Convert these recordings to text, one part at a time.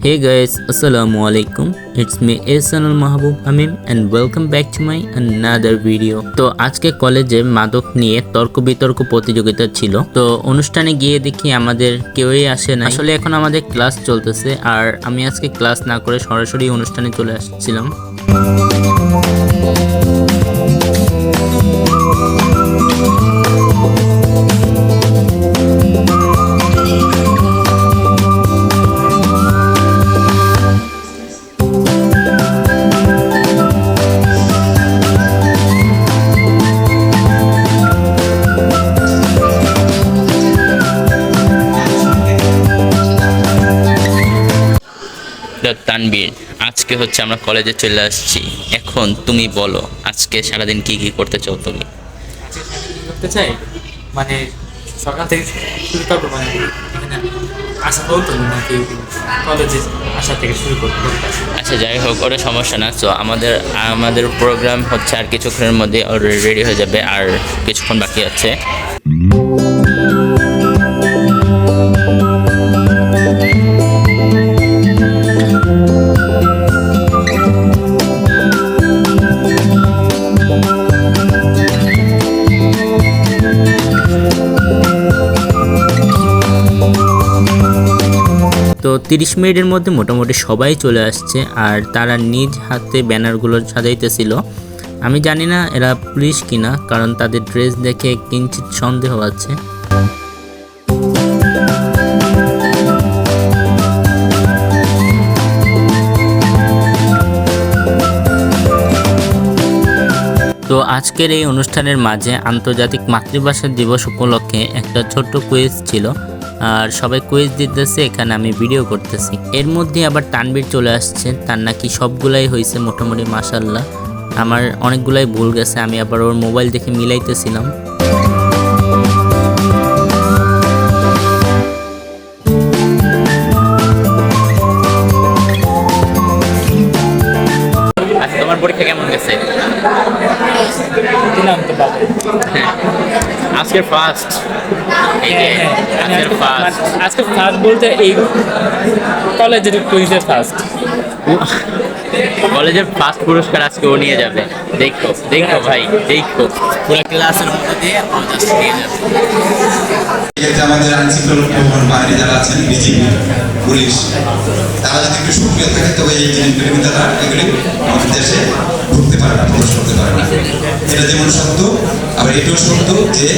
Hey guys, Assalamu alaikum. It's me Ehsanul Mahabub Hamim and welcome back to my another video. তো আজকে কলেজে মাদক নিয়ে তর্ক বিতর্ক প্রতিযোগিতা ছিল তো অনুষ্ঠানে গিয়ে দেখি আমাদের কেউই আসে না আসলে এখন আমাদের ক্লাস চলতেছে আর আমি আজকে ক্লাস না করে সরাসরি অনুষ্ঠানে চলে আসছিলাম তানবীর। আজকে হচ্ছে আমরা কলেজে চলে আসছি। এখন তুমি বলো আজকে সারাদিন কি কি করতে চাও তুমি? করতে চাই? মানে সকাল থেকে শুরু করব মানে এখানে আসা বলতো নাকি কলেজে আসা থেকে শুরু করব। আচ্ছা যাই হোক ওটা সমস্যা না। তো আমাদের আমাদের প্রোগ্রাম হচ্ছে আর কিছুক্ষণের মধ্যে অলরেডি রেডি হয়ে যাবে আর কিছুক্ষণ বাকি আছে। তো তিরিশ মিনিটের মধ্যে মোটামুটি সবাই চলে আসছে আর তারা নিজ হাতে ব্যানারগুলো সাজাইতেছিল। আমি জানি না এরা পুলিশ কিনা, কারণ তাদের ড্রেস দেখে কিঞ্চিত সন্দেহ আছে। আজকের এই অনুষ্ঠানের মাঝে আন্তর্জাতিক মাতৃভাষা দিবস উপলক্ষে একটা ছোট্ট কুইজ ছিল, আর সবাই কুইজ দিতেছে, এখানে আমি ভিডিও করতেছি। এর মধ্যে আবার তানবীর চলে আসছে, তার নাকি সবগুলাই হয়েছে মোটামুটি মাসাল্লাহ আমার অনেকগুলাই ভুল গেছে, আমি আবার ওর মোবাইল দেখে মিলাইতেছিলাম। আচ্ছা পরীক্ষা কেমন গেছে? দিলাম তো বাবা আজকের ফার্স্ট এই আজকের ফার্স্ট আজকে ফার্স্ট বলতে এই কলেজের কুইজের ফার্স্ট কলেজের ফার্স্ট পুরস্কার আজকে ও নিয়ে যাবে। দেখো দেখো ভাই দেখো। পুরো ক্লাসের মধ্যে দিয়ে ও জাস্ট নিয়ে যাবে। আমাদের আইন শৃঙ্খলা বাহিনী যারা আছেন বিজিবি পুলিশ তারা যদি একটু সক্রিয় থাকে তবে এই জিনিসগুলি তারা এগুলি আমাদের দেশে পারে না প্রবেশ করতে পারে না এটা যেমন সত্য আবার এটাও সত্য যে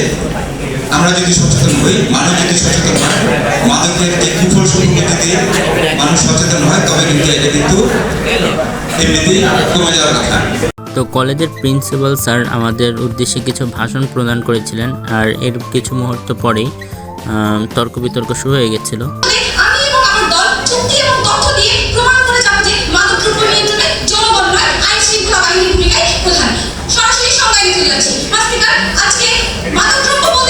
আমরা যদি সচেতন হই মানুষ যদি সচেতন হয় মাদকের এই কুফল সম্পর্কে মানুষ সচেতন হয় তবে কিন্তু এটা কিন্তু এমনিতেই কমে যাওয়ার কথা। তো কলেজের প্রিন্সিপাল স্যার আমাদের উদ্দেশ্যে কিছু ভাষণ প্রদান করেছিলেন আর এর কিছু মুহূর্ত পরেই তর্ক বিতর্ক শুরু হয়ে গেছিল। আমি এবং আমার দল চুক্তি এবং তথ্য দিয়ে প্রমাণ করে যাব যে মাদকদ্রব্য প্রধান সরাসরি সংজ্ঞায় চলে যাচ্ছি। আজকে মাদকদ্রব্য বলতে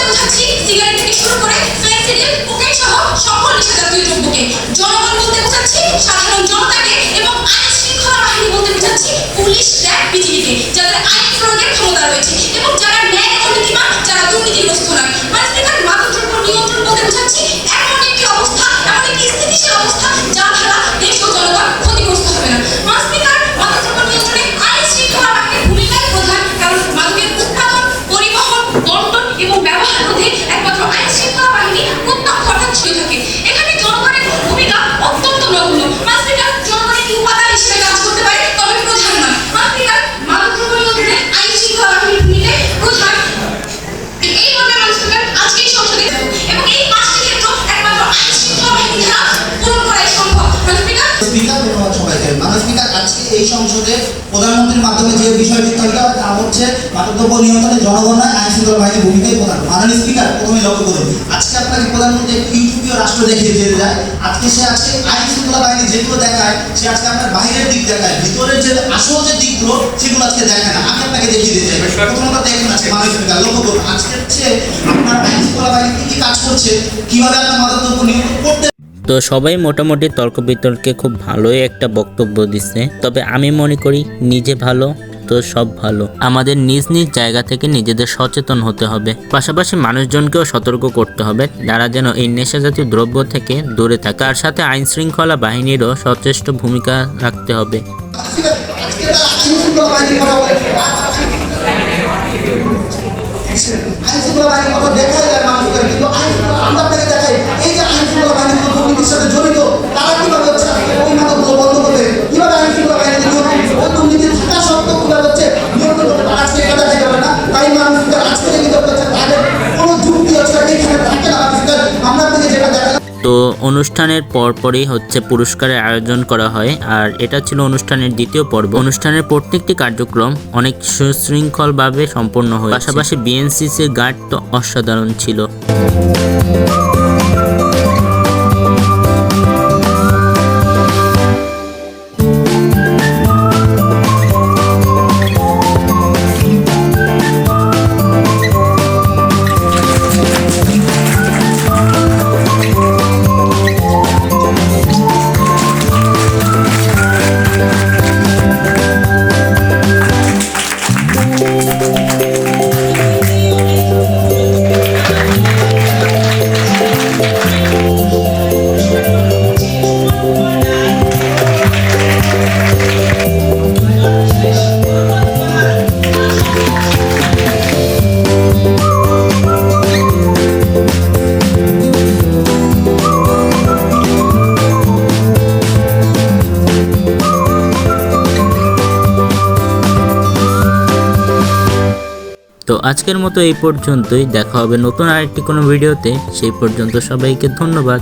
সবাইকে মানব স্পিকার আজকে এই সংসদে প্রধানমন্ত্রীর মাধ্যমে যে বিষয়টি হয় তা হচ্ছে মাদকদ্রব্য নিয়ন্ত্রণে জনগণের আইন শৃঙ্খলা বাহিনীর ভূমিকাই প্রধান। মাননীয় স্পিকার, প্রথমে লক্ষ্য করুন, আজকে আপনাকে প্রধানমন্ত্রী ইউটিউবীয় রাষ্ট্র দেখিয়ে যেতে যায়, আজকে সে আজকে আইন শৃঙ্খলা বাহিনী যেগুলো দেখায়, সে আজকে আপনার বাইরের দিক দেখায়, ভিতরের যে আসল যে দিকগুলো, সেগুলো আজকে দেখায় না। আমি আপনাকে দেখিয়ে দিতে চাই প্রথমত দেখুন আজকে মাননীয় স্পিকার, লক্ষ্য করুন আজকে হচ্ছে আপনার আইন শৃঙ্খলা বাহিনী কি কি কাজ করছে, কীভাবে আপনার মাদকদ্রব্য নিয়ন্ত্রণ করতে তো সবাই মোটামুটি তর্ক বিতর্কে খুব ভালোই একটা বক্তব্য দিচ্ছে তবে আমি মনে করি নিজে ভালো তো সব ভালো আমাদের নিজ নিজ জায়গা থেকে নিজেদের সচেতন হতে হবে পাশাপাশি মানুষজনকেও সতর্ক করতে হবে যারা যেন এই নেশা জাতীয় দ্রব্য থেকে দূরে থাকে তার সাথে আইন শৃঙ্খলা বাহিনীরও সচেষ্ট ভূমিকা রাখতে হবে আইন শৃঙ্খলা আজকে দেখা যাবে না। তাই মানুষকে আজকে যে বিতর্ক হচ্ছে তাদের কোনো যুক্তি হচ্ছে এখানে থাকে না আজকে আমরা আপনাকে যেটা দেখা তো অনুষ্ঠানের পরপরই হচ্ছে পুরস্কারের আয়োজন করা হয়, আর এটা ছিল অনুষ্ঠানের দ্বিতীয় পর্ব। অনুষ্ঠানের প্রত্যেকটি কার্যক্রম অনেক সুশৃঙ্খলভাবে সম্পন্ন হয় পাশাপাশি বিএনসিসির গার্ড তো অসাধারণ ছিল। তো আজকের মতো এই পর্যন্তই। দেখা হবে নতুন আরেকটি কোনো ভিডিওতে। সেই পর্যন্ত সবাইকে ধন্যবাদ।